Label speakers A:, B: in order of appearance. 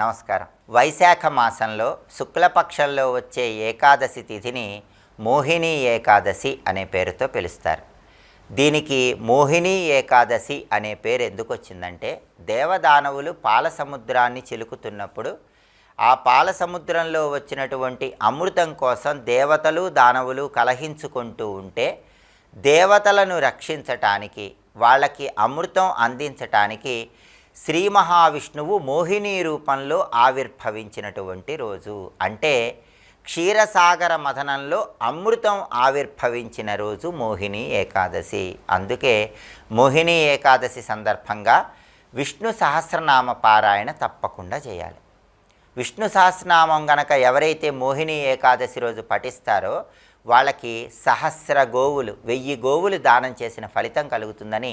A: నమస్కారం. వైశాఖ మాసంలో శుక్లపక్షంలో వచ్చే ఏకాదశి తిథిని మోహిని ఏకాదశి అనే పేరుతో పిలుస్తారు. దీనికి మోహిని ఏకాదశి అనే పేరు ఎందుకు వచ్చిందంటే దేవదానవులు పాల సముద్రాన్ని చిలుకుతున్నప్పుడు ఆ పాల సముద్రంలో వచ్చినటువంటి అమృతం కోసం దేవతలు దానవులు కలహించుకుంటూ ఉంటే దేవతలను రక్షించటానికి వాళ్ళకి అమృతం అందించటానికి శ్రీ మహావిష్ణువు మోహిని రూపంలో ఆవిర్భవించినటువంటి రోజు. అంటే క్షీరసాగర మథనంలో అమృతం ఆవిర్భవించిన రోజు మోహిని ఏకాదశి. అందుకే మోహిని ఏకాదశి సందర్భంగా విష్ణు సహస్రనామ పారాయణ తప్పకుండా చేయాలి. విష్ణు సహస్రనామం గనక ఎవరైతే మోహిని ఏకాదశి రోజు పఠిస్తారో వాళ్ళకి సహస్ర గోవులు వెయ్యి గోవులు దానం చేసిన ఫలితం కలుగుతుందని